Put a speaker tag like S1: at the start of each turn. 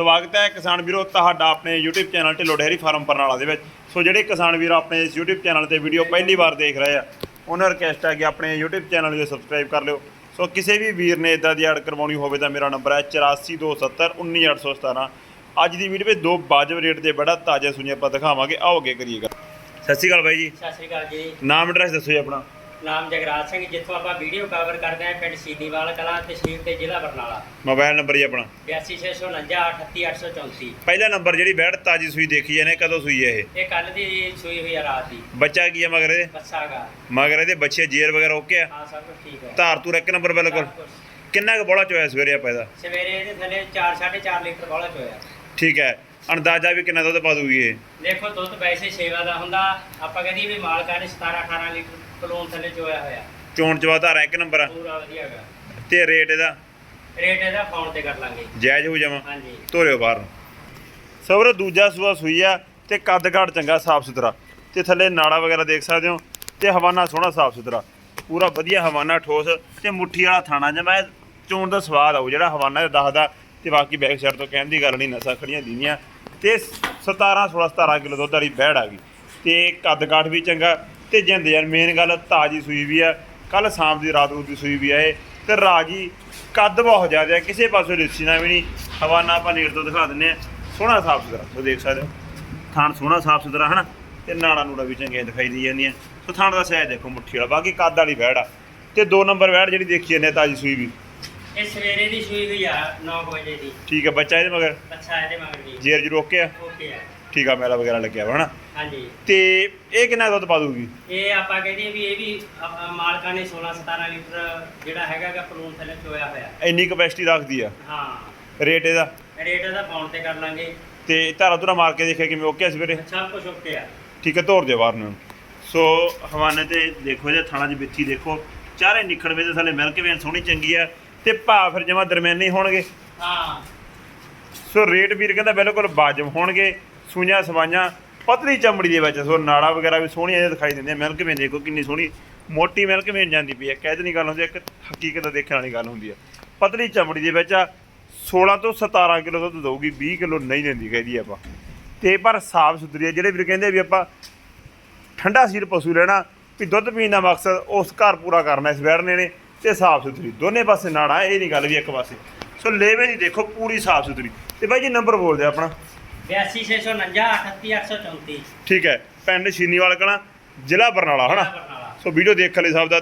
S1: ਸਵਾਗਤ ਹੈ ਕਿਸਾਨ ਵੀਰੋ ਤੁਹਾਡਾ ਆਪਣੇ YouTube channel Dhillon dairy farm Barnala ਦੇ ਵਿੱਚ। ਸੋ ਜਿਹੜੇ ਕਿਸਾਨ ਵੀਰ ਆਪਣੇ ਇਸ YouTube ਚੈਨਲ ਤੇ ਵੀਡੀਓ ਪਹਿਲੀ ਵਾਰ ਦੇਖ ਰਹੇ ਆ ਉਹਨਾਂ ਰਿਕਵੈਸਟ ਹੈ ਕਿ ਆਪਣੇ YouTube ਚੈਨਲ ਨੂੰ ਸਬਸਕ੍ਰਾਈਬ ਕਰ ਲਿਓ। ਸੋ ਕਿਸੇ ਵੀ ਵੀਰ ਨੇ ਇਦਾਂ ਦੀ ਐਡ ਕਰਵਾਉਣੀ ਹੋਵੇ ਤਾਂ ਮੇਰਾ ਨੰਬਰ ਹੈ 8427191817 ਅੱਜ ਦੀ ਵੀਡੀਓ ਵਿੱਚ ਦੋ ਵਾਜਬ ਰੇਟ ਦੇ ਬੜਾ ਤਾਜ਼ਾ ਸੁਣੀਆਂ ਆਪਾਂ ਦਿਖਾਵਾਂਗੇ। ਆਓ ਅੱਗੇ ਕਰੀਏਗਾ ਸਤਿ ਸ਼੍ਰੀ ਅਕਾਲ ਬਾਈ ਜੀ।
S2: ਸਤਿ ਸ਼੍ਰੀ ਅਕਾਲ ਜੀ।
S1: ਨਾਮ ਐਡਰੈਸ ਦੱਸੋ ਜੀ ਆਪਣਾ।
S2: ਨਾਮ ਜਗਰਾਜ ਸਿੰਘ ਜਿੱਥੋਂ ਆਪਾਂ ਵੀਡੀਓ ਕਵਰ ਕਰਦੇ ਹਾਂ ਪਿੰਡ ਸੀਦੀਵਾਲ ਕਲਾਂ ਤਹਿਸੀਲ ਤੇ ਜ਼ਿਲ੍ਹਾ ਬਰਨਾਲਾ।
S1: ਮੋਬਾਈਲ ਨੰਬਰ ਜੀ ਆਪਣਾ।
S2: 8649 38834
S1: ਪਹਿਲਾ ਨੰਬਰ ਜਿਹੜੀ ਬੈੜ ਤਾਜ਼ੀ ਸੂਈ ਦੇਖੀ ਜਾਨੇ ਕਦੋਂ ਸੂਈ ਹੈ ਇਹ?
S2: ਇਹ ਕੱਲ ਦੀ ਸੂਈ ਹੋਈ ਆ ਰਾਤ ਦੀ।
S1: ਬੱਚਾ ਕੀ ਹੈ ਮਗਰ ਇਹਦੇ?
S2: ਬੱਸਾਗਾ
S1: ਮਗਰ ਇਹਦੇ ਬੱਚੇ ਜੇਰ ਵਗੈਰਾ ਓਕੇ ਆ?
S2: ਹਾਂ ਸਭ ਕੁਝ ਠੀਕ ਹੈ
S1: ਧਾਰ ਤੂਰ ਇੱਕ ਨੰਬਰ ਬਿਲਕੁਲ। ਕਿੰਨਾ ਕੁ ਬੋਲਾ ਚੋਇਆ ਸਵੇਰੇ ਆਪਾਂ ਇਹਦਾ?
S2: ਸਵੇਰੇ ਇਹਦੇ ਥੱਲੇ 4 4.5 ਲੀਟਰ ਵਾਲਾ ਚੋਇਆ।
S1: ਠੀਕ ਹੈ। ਅੰਦਾਜ਼ਾ ਵੀ ਕਿੰਨਾ ਦੁੱਧ ਪਾ ਦੂਗੀ ਇਹ?
S2: ਦੇਖੋ ਦੁੱਧ ਵੈਸੇ ਸੇਵਾ ਦਾ ਹੁੰਦਾ। ਆਪਾਂ ਕਹਿੰਦੀ ਵੀ ਮਾਲਕਾਂ ਨੇ 17 18 ਲੀਟਰ ਕਲੋਨ ਥੱਲੇ ਚੋਇਆ ਹੋਇਆ
S1: ਚੋਣ ਚਵਾ ਧਾਰਾ ਇੱਕ ਨੰਬਰ? ਆ
S2: ਪੂਰਾ ਵਧੀਆ ਹੈਗਾ।
S1: ਤੇ ਰੇਟ ਇਹਦਾ?
S2: ਰੇਟ ਇਹਦਾ ਫੋਨ ਤੇ ਕਰ ਲਾਂਗੇ।
S1: ਜਾਇਜ਼ ਹੋ ਜਾਵਾਂ
S2: ਹਾਂਜੀ।
S1: ਤੋਰਿਓ ਬਾਹਰ ਨੂੰ। ਸਵਰ ਦੂਜਾ ਸੂਆ ਸੂਈ ਆ ਤੇ ਕੱਦ ਘਾਟ ਚੰਗਾ ਸਾਫ਼ ਸੁਥਰਾ। ਤੇ ਥੱਲੇ ਨਾੜਾ ਵਗੈਰਾ ਦੇਖ ਸਕਦੇ ਹੋ ਤੇ ਹਵਾਨਾ ਸੋਹਣਾ ਸਾਫ਼ ਸੁਥਰਾ। ਪੂਰਾ ਵਧੀਆ ਹਵਾਨਾ ਠੋਸ ਤੇ ਮੁੱਠੀ ਵਾਲਾ ਥਾਣਾ ਜਿਵੇਂ ਚੋਣ ਦਾ ਸਵਾਦ ਆਉ ਜਿਹੜਾ ਹਵਾਨਾ ਦਾ ਦੱਸਦਾ ਤੇ ਬਾਕੀ ਬੈਕ ਸਾਈਡ ਤੋਂ ਕਹਿਣ ਦੀ ਗੱਲ ਨਹੀਂ ਨਸਾਂ ਖੜੀਆਂ ਦੀਦੀਆਂ ਤੇ 17 16 17 ਕਿਲੋ ਦੁੱਧ ਵਾਲੀ ਬਹਿੜ ਆ ਗਈ। ਤੇ ਕੱਦ ਕਾਠ ਵੀ ਚੰਗਾ ਤੇ ਜਿੰਦ ਯਾਰ ਮੇਨ ਗੱਲ ਤਾਜੀ ਸੂਈ ਵੀ ਆ ਕੱਲ ਸ਼ਾਮ ਦੀ ਰਾਤ ਨੂੰ ਦੀ ਸੂਈ ਵੀ ਆ ਇਹ। ਤੇ ਰਾਜੀ ਕੱਦ ਬਹੁਤ ਜ਼ਿਆਦਾ ਹੈ ਕਿਸੇ ਪਾਸੋਂ ਰਿਸੀ ਨਾ ਵੀ ਨਹੀਂ। ਹਵਾਨਾ ਆਪਾਂ ਨੇੜ ਤੋਂ ਦਿਖਾ ਦਿੰਨੇ ਆ। ਸੋਹਣਾ ਸਾਫ਼ ਸੁਥਰਾ ਸੋ ਦੇਖ ਸਕਦੇ ਹੋ। ਥਾਣ ਸੋਹਣਾ ਸਾਫ਼ ਸੁਥਰਾ ਹਨਾ? ਤੇ ਨਾੜਾ ਨੂੜਾ ਵੀ ਚੰਗੀਆਂ ਦਿਖਾਈ ਦੀ ਜਾਂਦੀਆਂ। ਸੋ ਥਾਣ ਦਾ ਸਾਈਜ਼ ਦੇਖੋ ਮੁੱਠੀ ਵਾਲਾ ਬਾਕੀ ਕੱਦ ਵਾਲੀ ਵੈੜ ਆ। ਤੇ ਦੋ ਨੰਬਰ ਵੈੜ ਜਿਹੜੀ ਦੇਖੀ ਜਾਂਦੇ ਤਾਜੀ ਸੂਈ ਵੀ।
S2: ਇਹ ਸਵੇਰੇ ਦੀ ਸੂਈ ਹੋਈ ਆ 9 ਵਜੇ ਦੀ।
S1: ਠੀਕ ਹੈ ਬੱਚਾ ਇਹਦੇ ਮਗਰ?
S2: ਅੱਛਾ ਇਹਦੇ ਮਗਰ ਜੀ
S1: ਜੇਰ ਜਰੂ ਓਕੇ ਆ?
S2: ਓਕੇ ਆ।
S1: ਠੀਕ ਆ ਮੇਲਾ ਵਗੈਰਾ ਲੱਗਿਆ ਵਾ ਹਨਾ?
S2: ਹਾਂਜੀ।
S1: ਤੇ ਇਹ ਕਿੰਨਾ ਦੁੱਧ ਪਾ ਦੂਗੀ
S2: ਇਹ ਆਪਾਂ ਕਹਿੰਦੇ ਵੀ ਇਹ ਵੀ ਮਾਲਕਾਂ ਨੇ 16 17 ਲੀਟਰ ਜਿਹੜਾ ਹੈਗਾ ਗਾ ਪਲੂਨ ਥੱਲੇ ਚੋਇਆ ਹੋਇਆ।
S1: ਇੰਨੀ ਕਪੈਸਿਟੀ ਰੱਖਦੀ ਆ?
S2: ਹਾਂ।
S1: ਰੇਟ ਇਹਦਾ?
S2: ਰੇਟ ਇਹਦਾ ਪਾਉਣ ਤੇ ਕਰ ਲਾਂਗੇ।
S1: ਤੇ ਧਾਰਾ ਧੁਰਾ ਮਾਰ ਕੇ ਦੇਖਿਆ ਕਿਵੇਂ ਓਕੇ ਆ ਸਵੇਰੇ
S2: ਸਭ ਕੁਝ ਓਕੇ ਆ
S1: ਠੀਕ ਹੈ ਤੋਰ ਦਿਓ ਬਾਹਰ ਨੂੰ। ਸੋ ਹਵਾਨੇ ਤੇ ਦੇਖੋ ਜੇ ਥਾਣਾ 'ਚ ਬਿੱਥੀ ਦੇਖੋ। ਚਾਰੇ ਨਿਖੜਵੇਂ ਦੇ ਥੱਲੇ ਮਿਲਕ ਵੇਨ ਸੋਹਣੀ ਚੰਗੀ ਆ। ਤੇ ਭਾ ਫਿਰ ਜਮਾ ਦਰਮਿਆਨੇ ਹੀ ਹੋਣਗੇ।
S2: ਹਾਂ।
S1: ਸੋ ਰੇਟ ਵੀਰ ਕਹਿੰਦਾ ਬਿਲਕੁਲ ਵਾਜਬ ਹੋਣਗੇ। ਸੂਈਆਂ, ਸਵਾਈਆਂ, ਪਤਲੀ ਚਮੜੀ ਦੇ ਵਿੱਚ। ਸੋ ਨਾੜਾ ਵਗੈਰਾ ਵੀ ਸੋਹਣੀਆਂ ਜਿਹੀਆਂ ਦਿਖਾਈ ਦਿੰਦੀਆਂ ਮਿਲਕ ਵੇਨ ਦੇਖੋ ਕਿੰਨੀ ਸੋਹਣੀ। ਮੋਟੀ ਮਿਲਕ ਵੇਨ ਜਾਂਦੀ ਪਈ ਹੈ ਕਹਿ ਨਹੀਂ ਗੱਲ ਹੁੰਦੀ ਇੱਕ ਹਕੀਕਤ ਦੇਖਣ ਵਾਲੀ ਗੱਲ ਹੁੰਦੀ ਹੈ ਪਤਲੀ ਚਮੜੀ ਦੇ ਵਿੱਚ ਆ 16 ਤੋਂ 17 ਕਿਲੋ ਦੁੱਧ ਦਊਗੀ 20 ਕਿਲੋ ਨਹੀਂ ਦਿੰਦੀ ਕਹਿੰਦੀ ਆਪਾਂ। ਤੇ ਪਰ ਸਾਫ਼ ਸੁਥਰੀ ਹੈ ਜਿਹੜੇ ਵੀਰ ਕਹਿੰਦੇ ਵੀ ਆਪਾਂ ਠੰਡਾ ਸੀਰ ਪਸ਼ੂ ਲੈਣਾ, ਵੀ ਦੁੱਧ ਪੀਣ ਦਾ ਮਕਸਦ ਉਸ ਘਰ ਪੂਰਾ ਕਰਨਾ ਇਸ ਵੈਰਨੇ ਨੇ ਤੇ ਸਾਫ਼ ਸੁਥਰੀ। ਦੋਨੇ ਪਾਸੇ ਨਾੜਾ, ਇਹ ਨਹੀਂ ਗੱਲ ਵੀ ਇੱਕ ਪਾਸੇ। ਸੋ ਲੇਵੇ ਦੀ ਦੇਖੋ ਪੂਰੀ ਸਾਫ਼ ਸੁਥਰੀ। ਤੇ ਬਾਈ ਜੀ ਨੰਬਰ ਬੋਲ ਦਿਓ ਆਪਣਾ।
S2: 82649 38834
S1: ਠੀਕ ਹੈ ਪਿੰਡ ਸ਼ੀਨੀਵਾਲ ਕਲਾਂ ਜ਼ਿਲ੍ਹਾ ਬਰਨਾਲਾ ਹਨਾ? ਸੋ ਵੀਡੀਓ ਦੇਖਣ ਲਈ ਸਭ ਦਾ